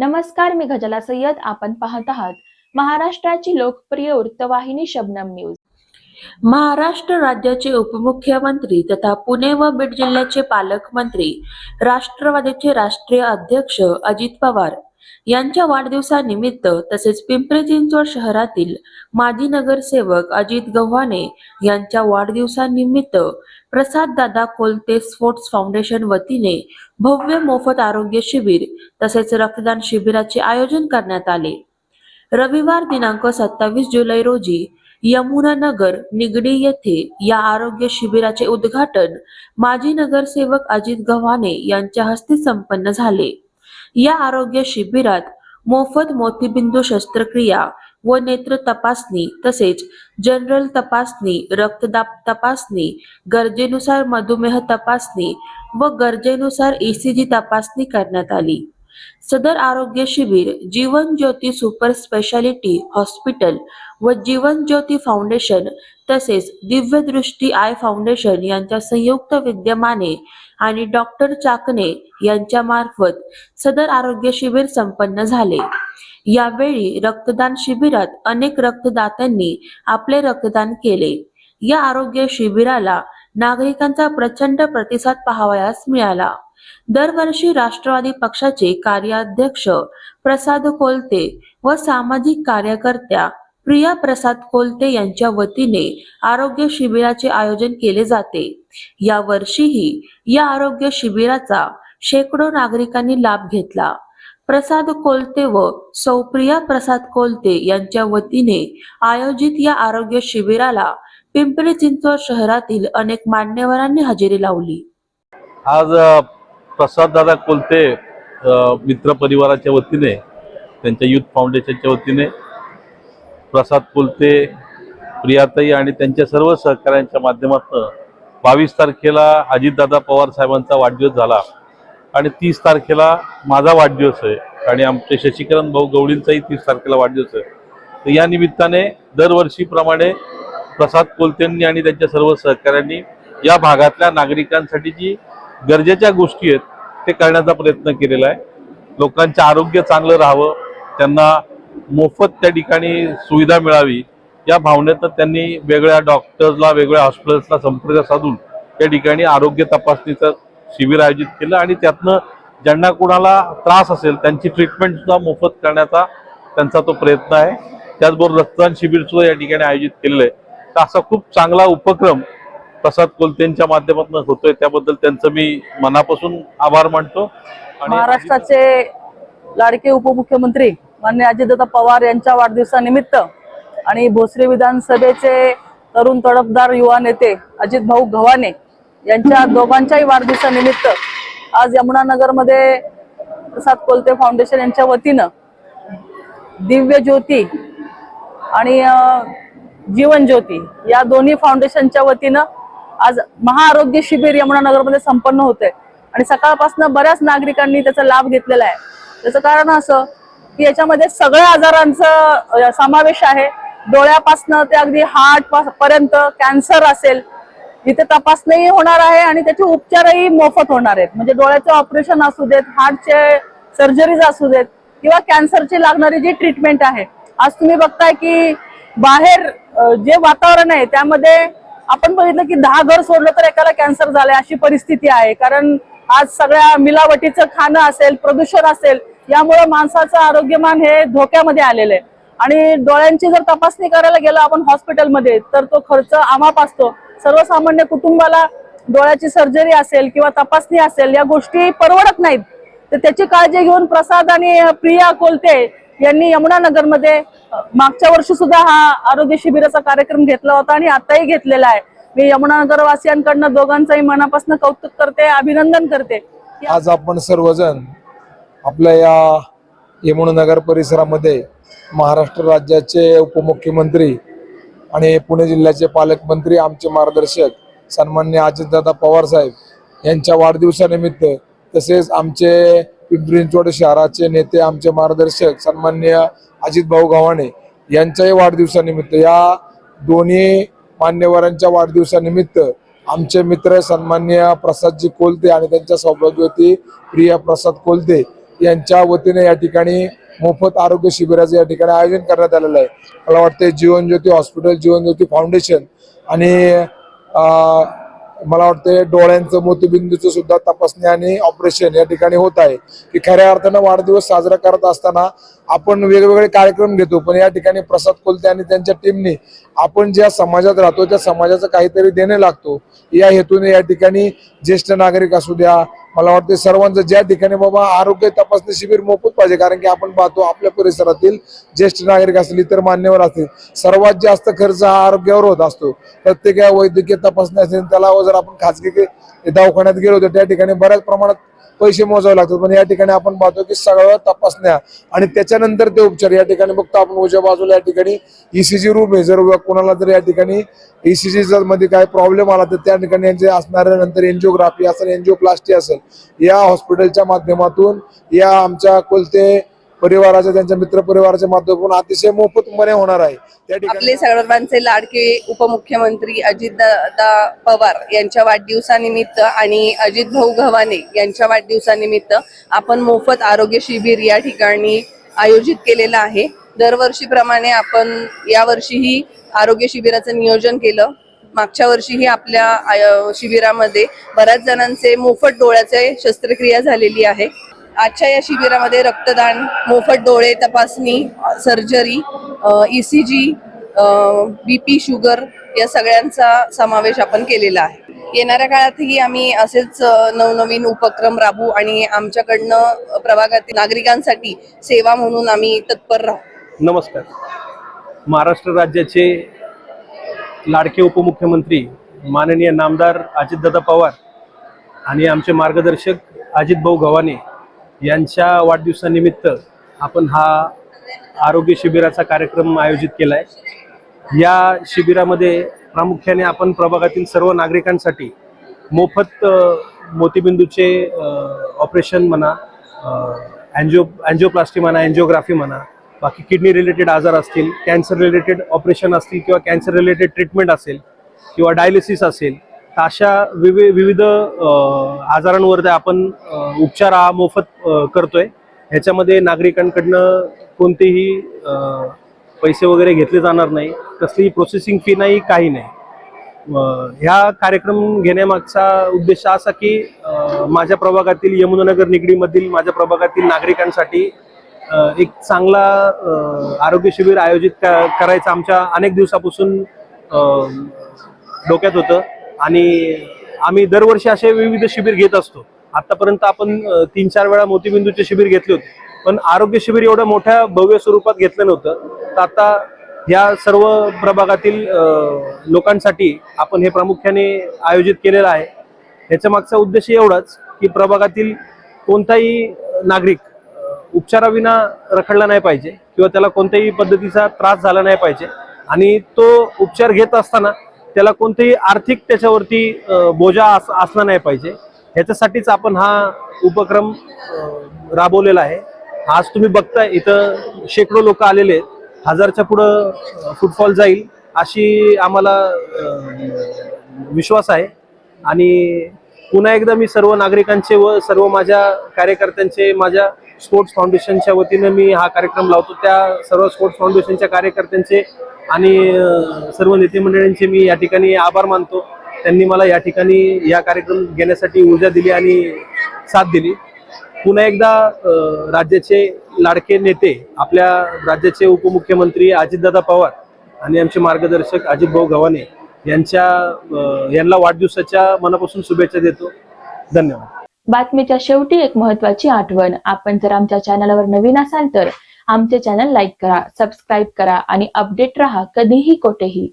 नमस्कार मी गजला सय्यद. आपण पाहत आहात महाराष्ट्राची लोकप्रिय वृत्तवाहिनी शबनम न्यूज. महाराष्ट्र राज्याचे उपमुख्यमंत्री तथा पुणे व बीड जिल्ह्याचे पालकमंत्री राष्ट्रवादीचे राष्ट्रीय अध्यक्ष अजित पवार यांच्या वाढदिवसानिमित्त तसेच पिंपरी चिंचवड शहरातील माजी नगरसेवक अजित गव्हाणे यांच्या वाढदिवसानिमित्त प्रसाद दादा कोलते स्पोर्ट्स फाउंडेशन वतीने भव्य मोफत आरोग्य शिबिर तसेच रक्तदान शिबिराचे आयोजन करण्यात आले. रविवार दिनांक सत्तावीस जुलै रोजी यमुनानगर निगडी येथे या आरोग्य शिबिराचे उद्घाटन माजी नगरसेवक अजित गव्हाणे यांच्या हस्ते संपन्न झाले. या आरोग्य शिबिरात मोफत मोतीबिंदू शस्त्रक्रिया व नेत्र तपासणी तसेच जनरल तपासणी रक्तदाब तपासणी गरजेनुसार मधुमेह तपासणी व गरजेनुसार ईसीजी तपासणी करण्यात आली. सदर आरोग्य शिबिर Jeevan Jyoti super speciality hospital व जीवन ज्योती फाउंडेशन तसेच दिव्यदृष्टी आय फाउंडेशन यांच्या संयुक्त विद्यमाने आणि डॉक्टर चाकणे यांच्या मार्फत सदर आरोग्य शिबिर संपन्न झाले. यावेळी रक्तदान शिबिरात अनेक रक्तदात्यांनी आपले रक्तदान केले. या आरोग्य शिबिराला नागरिकांचा प्रचंड प्रतिसाद पाहावयास मिळाला. दरवर्षी राष्ट्रवादी पक्षाचे कार्याध्यक्ष प्रसाद कोलते व सामाजिक कार्यकर्त्या प्रिया प्रसाद कोलते यांच्या वतीने आरोग्य शिबिराचे आयोजन केले जाते. या वर्षीही या आरोग्य शिबिराचा शेकडो नागरिकांनी लाभ घेतला. प्रसाद कोलते व सौप्रिया प्रसाद कोलते यांच्या वतीने आयोजित या आरोग्य शिबिराला पिंपरी चिंचवड शहरातील अनेक मान्यवरांनी हजेरी लावली. आज प्रसाद दादा कोलते मित्र परिवाराच्या वतीने त्यांच्या युथ फाउंडेशनच्या वतीने प्रसाद कोलते प्रियाताई आणि त्यांच्या सर्व सहकाऱ्यांच्या माध्यमातून बावीस तारखेला अजितदादा पवार साहेबांचा वाढदिवस झाला. आणि तीस तारखेला माझा वाढदिवस आहे. आणि आमचे शशिकरण भाऊ गवळींचाही तीस तारखेला वाढदिवस आहे. तर या निमित्ताने दरवर्षीप्रमाणे प्रसाद कोलतेंनी आणि त्यांच्या सर्व सहकाऱ्यांनी या भागातल्या नागरिकांसाठी जी गरजेच्या गोष्टी आहेत ते करण्याचा प्रयत्न केलेला आहे. लोकांचं आरोग्य चांगलं राहावं त्यांना मोफत त्या ठिकाणी सुविधा मिळावी या भावनेतनं त्यांनी वेगळ्या डॉक्टर्सला वेगळ्या हॉस्पिटल्सला संपर्क साधून त्या ठिकाणी आरोग्य तपासणीचं शिबिर आयोजित केलं आणि त्यातनं ज्यांना कुणाला त्रास असेल त्यांची ट्रीटमेंट सुद्धा मोफत करण्याचा त्यांचा तो प्रयत्न आहे. त्याचबरोबर रक्तदान शिबिर सुद्धा या ठिकाणी आयोजित केलेलं आहे. तर असा खूप चांगला उपक्रम प्रसाद कोलतेंच्या माध्यमातून होतोय त्याबद्दल त्यांचं मी मनापासून आभार मानतो. आणि महाराष्ट्राचे लाडके उपमुख्यमंत्री मान्य अजितदादा पवार यांच्या वाढदिवसानिमित्त आणि भोसरी विधानसभेचे तरुण तडफदार युवा नेते अजित भाऊ गव्हाणे यांच्या दोघांच्याही वाढदिवसानिमित्त आज यमुनानगरमध्ये प्रसाद कोलते फाउंडेशन यांच्या वतीनं दिव्य ज्योती आणि जीवन ज्योती या दोन्ही फाउंडेशनच्या वतीनं आज महाआरोग्य शिबिर यमुनानगरमध्ये संपन्न होते आणि सकाळपासून बऱ्याच नागरिकांनी त्याचा लाभ घेतलेला आहे. त्याचं कारण असं की याच्यामध्ये सगळ्या आजारांचा समावेश आहे. डोळ्यापासनं ते अगदी हार्ट पर्यंत कॅन्सर असेल इथे तपासणीही होणार आहे आणि त्याचे उपचारही मोफत होणार आहेत. म्हणजे डोळ्याचे ऑपरेशन असू देत हार्टचे सर्जरीज असू देत किंवा कॅन्सरची लागणारी जी ट्रीटमेंट आहे. आज तुम्ही बघताय की बाहेर जे वातावरण आहे त्यामध्ये आपण बघितलं की दहा घर सोडलं तर एकाला कॅन्सर झालाय अशी परिस्थिती आहे. कारण आज सगळ्या मिलावटीचं खाणं असेल प्रदूषण असेल यामुळे माणसाचं आरोग्यमान हे धोक्यामध्ये आलेलं आहे. आणि डोळ्यांची जर तपासणी करायला गेलो आपण हॉस्पिटलमध्ये तर तो खर्च आमाप असतो. सर्वसामान्य कुटुंबाला डोळ्याची सर्जरी असेल किंवा तपासणी असेल या गोष्टी परवडत नाहीत. तर त्याची काळजी घेऊन प्रसाद आणि प्रिया कोलते यांनी यमुनानगरमध्ये मागच्या वर्षी सुद्धा हा आरोग्य शिबिराचा कार्यक्रम घेतला होता आणि आताही घेतलेला आहे. मी यमुनानगरवासियांकडनं दोघांचंही मनापासून कौतुक करते अभिनंदन करते. आज आपण सर्वजण आपल्या या यमुनानगर परिसरामध्ये महाराष्ट्र राज्याचे उपमुख्यमंत्री आणि पुणे जिल्ह्याचे पालकमंत्री आमचे मार्गदर्शक सन्मान्य अजितदादा पवार साहेब यांच्या वाढदिवसानिमित्त तसेच आमचे पिंपरी शहराचे नेते आमचे मार्गदर्शक सन्मान्य अजित भाऊ गव्हाणे यांच्याही वाढदिवसानिमित्त या दोन्ही मान्यवरांच्या वाढदिवसानिमित्त आमचे मित्र सन्मान्य प्रसादजी कोलते आणि त्यांच्या सौभाग्यवती प्रिया प्रसाद कोलते यांच्या वतीने या ठिकाणी मोफत आरोग्य शिबिराचं या ठिकाणी आयोजन करण्यात आलेलं आहे. मला वाटतं जीवन ज्योती हॉस्पिटल जीवन ज्योती फाउंडेशन आणि मला वाटतं डोळ्यांचं मोतीबिंदूचं सुद्धा तपासणी आणि ऑपरेशन या ठिकाणी होत आहे. की खऱ्या अर्थानं वाढदिवस साजरा करत असताना आपण वेगवेगळे कार्यक्रम घेतो पण या ठिकाणी प्रसाद कोलते आणि त्यांच्या टीमने आपण ज्या समाजात राहतो त्या समाजाचं काहीतरी देणे लागतो. या हेतूने या ठिकाणी ज्येष्ठ नागरिक असू द्या मला वाटतं सर्वांचं ज्या ठिकाणी बाबा आरोग्य तपासणी शिबिर मोफत पाहिजे कारण की आपण पाहतो आपल्या परिसरातील ज्येष्ठ नागरिक असतील इतर मान्यवर असतील सर्वात जास्त खर्च हा आरोग्यावर होत असतो. प्रत्येक या वैद्यकीय तपासणी असेल त्याला जर आपण खाजगी दवाखान्यात गेलो तर त्या ठिकाणी बऱ्याच प्रमाणात पैसे मोजावे लागतात. पण या ठिकाणी आपण पाहतो की सगळं तपासण्या आणि त्याच्यानंतर ते उपचार. या ठिकाणी बघतो आपण उजव्या बाजूला या ठिकाणी ईसीजी रूम आहे. जर कोणाला जर या ठिकाणी ईसीजी जर मध्ये काय प्रॉब्लेम आला तर त्या ठिकाणी यांचे असणाऱ्या नंतर एनजिओग्राफी असेल एनजिओप्लास्टी असेल या हॉस्पिटलच्या माध्यमातून या आमच्या कोलते परिवाराच्या त्यांच्या मित्र परिवाराच्या माध्यमातून अतिशय मोफतपणे होणार आहे. त्या ठिकाणी आपले सर्वांचे लाडके उपमुख्यमंत्री अजितदादा पवार यांच्या वाढदिवसानिमित्त आणि अजित भाऊ गव्हाणे यांच्या वाढदिवसानिमित्त आपण मोफत आरोग्य शिबिर या ठिकाणी आयोजित केलेलं आहे. दरवर्षीप्रमाणे आपण यावर्षीही आरोग्य शिबिराचं नियोजन केलं. मागच्या वर्षीही आपल्या आय- शिबिरामध्ये बऱ्याच जणांचे मोफत डोळ्याचे शस्त्रक्रिया झालेली आहे. आजच्या या शिबिरामध्ये रक्तदान मोफत डोळे तपासणी सर्जरी ईसीजी बीपी शुगर या सगळ्यांचा समावेश आपण केलेला आहे. येणाऱ्या काळातही आम्ही असेच नवनवीन उपक्रम राबू आणि आमच्याकडनं प्रभागातील नागरिकांसाठी सेवा म्हणून आम्ही तत्पर राहू. नमस्कार. महाराष्ट्र राज्याचे लाडके उपमुख्यमंत्री माननीय नामदार अजितदादा पवार आणि आमचे मार्गदर्शक अजित भाऊ गव्हाणे यांच्या वाढदिवसानिमित्त आपण हा आरोग्य शिबिराचा कार्यक्रम आयोजित केला आहे या शिबिरामध्ये प्रामुख्याने आपण प्रभागातील सर्व नागरिकांसाठी मोफत मोतीबिंदूचे ऑपरेशन म्हणा अँजिओ अँजिओप्लास्टी म्हणा अँजिओग्राफी म्हणा बाकी किडनी रिलेटेड आजार असतील कॅन्सर रिलेटेड ऑपरेशन असतील किंवा कॅन्सर रिलेटेड ट्रीटमेंट असेल किंवा डायलिसिस असेल अशा विवि विविध आजारांवर ते आपण उपचार हा मोफत करतोय. ह्याच्यामध्ये नागरिकांकडनं कोणतेही पैसे वगैरे घेतले जाणार नाही. कसलीही प्रोसेसिंग फी नाही काही नाही. ह्या कार्यक्रम घेण्यामागचा उद्देश असा की माझ्या प्रभागातील यमुनानगर निगडीमधील माझ्या प्रभागातील नागरिकांसाठी एक चांगला आरोग्य शिबिर आयोजित क- करायचं आमच्या अनेक दिवसापासून डोक्यात होतं. आणि आम्ही दरवर्षी असे विविध शिबिर घेत असतो. आतापर्यंत आपण तीन चार वेळा मोतीबिंदूचे शिबिर घेतले होते. पण आरोग्य शिबिर एवढ्या मोठ्या भव्य स्वरूपात घेतलं नव्हतं. तर आता ह्या सर्व प्रभागातील लोकांसाठी आपण हे प्रामुख्याने आयोजित केलेलं आहे. ह्याच्या मागचा उद्देश एवढाच की प्रभागातील कोणताही नागरिक उपचाराविना रखडला नाही पाहिजे किंवा त्याला कोणत्याही पद्धतीचा त्रास झाला नाही पाहिजे. आणि तो उपचार घेत असताना त्याला कोणतेही आर्थिक त्याच्यावरती बोजा अस असला नाही पाहिजे. ह्याच्यासाठीच आपण हा उपक्रम राबवलेला आहे. आज तुम्ही बघताय इथं शेकडो लोक आलेले आहेत. हजारच्या पुढं फुटफॉल जाईल अशी आम्हाला विश्वास आहे. आणि पुन्हा एकदा मी सर्व नागरिकांचे व सर्व माझ्या कार्यकर्त्यांचे माझ्या स्पोर्ट्स फाउंडेशनच्या वतीनं मी हा कार्यक्रम लावतो. त्या सर्व स्पोर्ट्स फाउंडेशनच्या कार्यकर्त्यांचे आणि सर्व नेते मंडळींचे मी या ठिकाणी आभार मानतो. त्यांनी मला या ठिकाणी या कार्यक्रम घेण्यासाठी ऊर्जा दिली आणि साथ दिली. पुन्हा एकदा राज्याचे लाडके नेते आपल्या राज्याचे उपमुख्यमंत्री अजितदादा पवार आणि आमचे मार्गदर्शक अजितभाऊ गव्हाणे यांच्या यांना वाढदिवसाच्या मनापासून शुभेच्छा देतो. धन्यवाद. बातमीच्या शेवटी एक महत्वाची आठवण. आपण जर आमच्या चॅनलवर नवीन असाल तर आमचे चॅनल लाईक करा सबस्क्राईब करा आणि अपडेट रहा कधीही कोठेही.